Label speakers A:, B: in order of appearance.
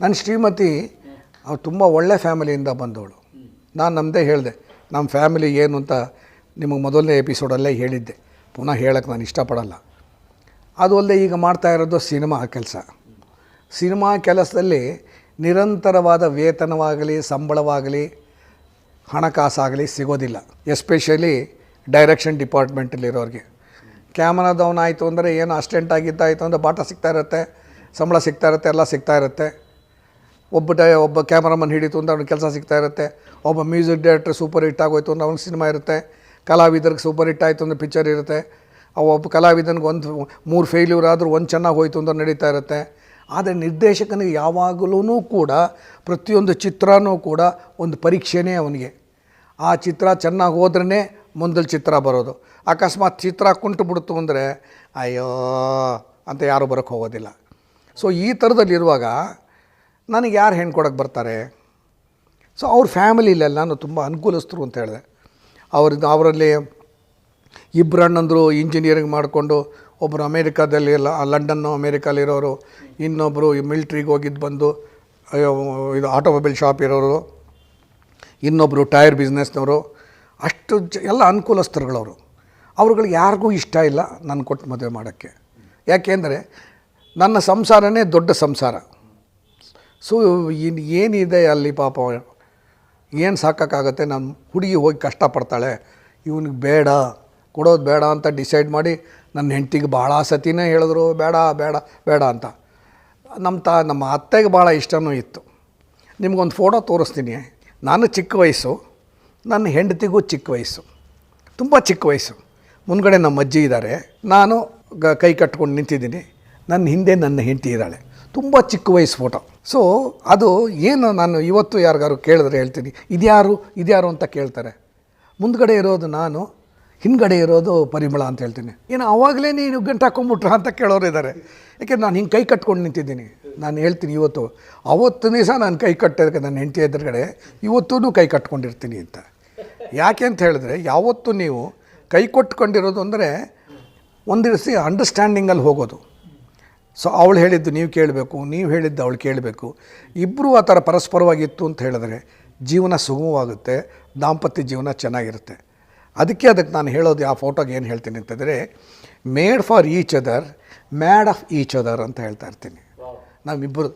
A: ನನ್ನ ಶ್ರೀಮತಿ, ಅವ್ರು ತುಂಬ ಒಳ್ಳೆ ಫ್ಯಾಮಿಲಿಯಿಂದ ಬಂದವಳು. ನಾನು ನಮ್ಮದೇ ಹೇಳಿದೆ ನಮ್ಮ ಫ್ಯಾಮಿಲಿ ಏನು ಅಂತ ನಿಮಗೆ ಮೊದಲನೇ ಎಪಿಸೋಡಲ್ಲೇ ಹೇಳಿದ್ದೆ. ಪುನಃ ಹೇಳಕ್ಕೆ ನಾನು ಇಷ್ಟಪಡಲ್ಲ. ಅದು ಅಲ್ಲದೆ ಈಗ ಮಾಡ್ತಾ ಇರೋದು ಸಿನಿಮಾ ಕೆಲಸ. ಸಿನಿಮಾ ಕೆಲಸದಲ್ಲಿ ನಿರಂತರವಾದ ವೇತನವಾಗಲಿ, ಸಂಬಳವಾಗಲಿ, ಹಣಕಾಸಾಗಲಿ ಸಿಗೋದಿಲ್ಲ. ಎಸ್ಪೆಷಲಿ ಡೈರೆಕ್ಷನ್ ಡಿಪಾರ್ಟ್ಮೆಂಟಲ್ಲಿರೋರಿಗೆ ಕ್ಯಾಮರಾದವನಾಯಿತು ಅಂದರೆ ಏನು ಅಸ್ಟೆಂಟ್ ಆಗಿದ್ದಾಯಿತು ಅಂದರೆ ಬಾಟ ಸಿಗ್ತಾ ಇರುತ್ತೆ, ಸಂಬಳ ಸಿಗ್ತಾ ಇರುತ್ತೆ, ಎಲ್ಲ ಸಿಗ್ತಾ ಇರುತ್ತೆ. ಒಬ್ಬ ಡೈ ಒಬ್ಬ ಕ್ಯಾಮ್ರಾಮನ್ ಹಿಡಿತು ಅಂದರೆ ಅವ್ನಿಗೆ ಕೆಲಸ ಸಿಗ್ತಾ ಇರುತ್ತೆ. ಒಬ್ಬ ಮ್ಯೂಸಿಕ್ ಡೈರೆಕ್ಟ್ರ್ ಸೂಪರ್ ಹಿಟ್ ಆಗೋಯ್ತು ಅಂದ್ರೆ ಅವ್ನಿಗೆ ಸಿನಿಮಾ ಇರುತ್ತೆ. ಕಲಾವಿದರಿಗೆ ಸೂಪರ್ ಹಿಟ್ ಆಯಿತು ಅಂದರೆ ಪಿಕ್ಚರ್ ಇರುತ್ತೆ. ಅವ ಒಬ್ಬ ಕಲಾವಿದನಿಗೆ ಒಂದು ಮೂರು ಫೇಲ್ಯೂರ್ ಆದರೂ ಒಂದು ಚೆನ್ನಾಗಿ ಹೋಯ್ತು ಅಂತ ನಡೀತಾ ಇರುತ್ತೆ. ಆದರೆ ನಿರ್ದೇಶಕನಿಗೆ ಯಾವಾಗಲೂ ಕೂಡ ಪ್ರತಿಯೊಂದು ಚಿತ್ರನೂ ಕೂಡ ಒಂದು ಪರೀಕ್ಷೆನೇ ಅವನಿಗೆ. ಆ ಚಿತ್ರ ಚೆನ್ನಾಗಿ ಹೋದ್ರೇ ಮುಂದಲ್ ಚಿತ್ರ ಬರೋದು. ಅಕಸ್ಮಾತ್ ಚಿತ್ರ ಕುಂಟು ಬಿಡ್ತು ಅಂದರೆ, ಅಯ್ಯೋ ಅಂತ ಯಾರೂ ಬರೋಕ್ಕೆ ಹೋಗೋದಿಲ್ಲ. ಸೊ ಈ ಥರದಲ್ಲಿರುವಾಗ ನನಗೆ ಯಾರು ಹೆಣ್ಣು ಕೊಡೋಕ್ಕೆ ಬರ್ತಾರೆ? ಸೊ ಅವ್ರ ಫ್ಯಾಮಿಲಿಲೆಲ್ಲಾನು ತುಂಬ ಅನುಕೂಲಸ್ಥರು ಅಂತ ಹೇಳಿದೆ. ಅವ್ರದ್ದು ಅವರಲ್ಲಿ ಇಬ್ಬರು ಅಣ್ಣಂದರು ಇಂಜಿನಿಯರಿಂಗ್ ಮಾಡಿಕೊಂಡು ಒಬ್ಬರು ಅಮೇರಿಕಾದಲ್ಲಿ ಎಲ್ಲ ಲಂಡನ್ನು ಅಮೇರಿಕಲ್ಲಿರೋರು ಇನ್ನೊಬ್ಬರು ಮಿಲ್ಟ್ರಿಗೆ ಹೋಗಿದ್ದು ಬಂದು ಇದು ಆಟೋಮೊಬೈಲ್ ಶಾಪ್ ಇರೋರು ಇನ್ನೊಬ್ಬರು ಟೈರ್ ಬಿಸ್ನೆಸ್ನವರು ಅಷ್ಟು ಜ, ಎಲ್ಲ ಅನುಕೂಲಸ್ಥರುಗಳವರು ಅವ್ರುಗಳಿಗೆ ಯಾರಿಗೂ ಇಷ್ಟ ಇಲ್ಲ ನಾನು ಕೊಟ್ಟು ಮದುವೆ ಮಾಡೋಕ್ಕೆ. ಯಾಕೆಂದರೆ ನನ್ನ ಸಂಸಾರನೇ ದೊಡ್ಡ ಸಂಸಾರ. ಸೊ ಇನ್ನು ಏನಿದೆ ಅಲ್ಲಿ ಪಾಪ ಏನು ಸಾಕೋಕ್ಕಾಗತ್ತೆ? ನಮ್ಮ ಹುಡುಗಿ ಹೋಗಿ ಕಷ್ಟಪಡ್ತಾಳೆ. ಇವನಿಗೆ ಬೇಡ, ಕೊಡೋದು ಬೇಡ ಅಂತ ಡಿಸೈಡ್ ಮಾಡಿ ನನ್ನ ಹೆಂಡ್ತಿಗೆ ಭಾಳ ಸತಿನೇ ಹೇಳಿದ್ರು, ಬೇಡ ಬೇಡ ಬೇಡ ಅಂತ. ನಮ್ಮ ತಾ, ನಮ್ಮ ಅತ್ತೆಗೆ ಭಾಳ ಇಷ್ಟನೂ ಇತ್ತು. ನಿಮಗೊಂದು ಫೋಟೋ ತೋರಿಸ್ತೀನಿ. ನಾನು ಚಿಕ್ಕ ವಯಸ್ಸು ನನ್ನ ಹೆಂಡತಿಗೂ ಚಿಕ್ಕ ವಯಸ್ಸು, ತುಂಬ ಚಿಕ್ಕ ವಯಸ್ಸು. ಮುಂದ್ಗಡೆ ನಮ್ಮ ಅಜ್ಜಿ ಇದ್ದಾರೆ ನಾನು ಕೈ ಕಟ್ಕೊಂಡು ನಿಂತಿದ್ದೀನಿ. ನನ್ನ ಹಿಂದೆ ನನ್ನ ಹೆಂಡತಿ ಇದ್ದಾಳೆ. ತುಂಬ ಚಿಕ್ಕ ವಯಸ್ಸು ಫೋಟೋ. ಸೊ ಅದು ಏನು ನಾನು ಇವತ್ತು ಯಾರಿಗಾರು ಕೇಳಿದ್ರೆ ಹೇಳ್ತೀನಿ. ಇದ್ಯಾರು ಇದ್ಯಾರು ಅಂತ ಕೇಳ್ತಾರೆ. ಮುಂದ್ಗಡೆ ಇರೋದು ನಾನು, ಹಿಂದ್ಗಡೆ ಇರೋದು ಪರಿಮಳ ಅಂತ ಹೇಳ್ತೀನಿ. ಏನು ಆವಾಗಲೇ ನೀನು ಗಂಟು ಹಾಕೊಂಬಿಟ್ರ ಅಂತ ಕೇಳೋರು ಇದ್ದಾರೆ ಯಾಕೆಂದ್ರೆ ನಾನು ಹಿಂಗೆ ಕೈ ಕಟ್ಕೊಂಡು ನಿಂತಿದ್ದೀನಿ. ನಾನು ಹೇಳ್ತೀನಿ ಇವತ್ತು ಅವತ್ತು ದಿವಸ ನಾನು ಕೈ ಕಟ್ಟೋದಕ್ಕೆ ನನ್ನ ಹೆಂಡತಿ ಎದುರುಗಡೆ ಇವತ್ತೂ ಕೈ ಕಟ್ಕೊಂಡಿರ್ತೀನಿ ಅಂತ. ಯಾಕೆ ಅಂತ ಹೇಳಿದ್ರೆ, ಯಾವತ್ತೂ ನೀವು ಕೈ ಕೊಟ್ಕೊಂಡಿರೋದು ಅಂದರೆ ಒಂದು ದಿವಸ ಅಂಡರ್ಸ್ಟ್ಯಾಂಡಿಂಗಲ್ಲಿ ಹೋಗೋದು. ಸೊ ಅವಳು ಹೇಳಿದ್ದು ನೀವು ಕೇಳಬೇಕು ನೀವು ಹೇಳಿದ್ದು ಅವಳು ಕೇಳಬೇಕು. ಇಬ್ಬರೂ ಆ ಥರ ಪರಸ್ಪರವಾಗಿತ್ತು ಅಂತ ಹೇಳಿದ್ರೆ ಜೀವನ ಸುಗಮವಾಗುತ್ತೆ ದಾಂಪತ್ಯ ಜೀವನ ಚೆನ್ನಾಗಿರುತ್ತೆ. ಅದಕ್ಕೆ ಅದಕ್ಕೆ ನಾನು ಹೇಳೋದು ಆ ಫೋಟೋಗೆ ಏನು ಹೇಳ್ತೀನಿ ಅಂತಂದರೆ made for each other mad of each other ಅಂತ ಹೇಳ್ತಾ ಇರ್ತೀನಿ. ನಾವಿಬ್ಬರು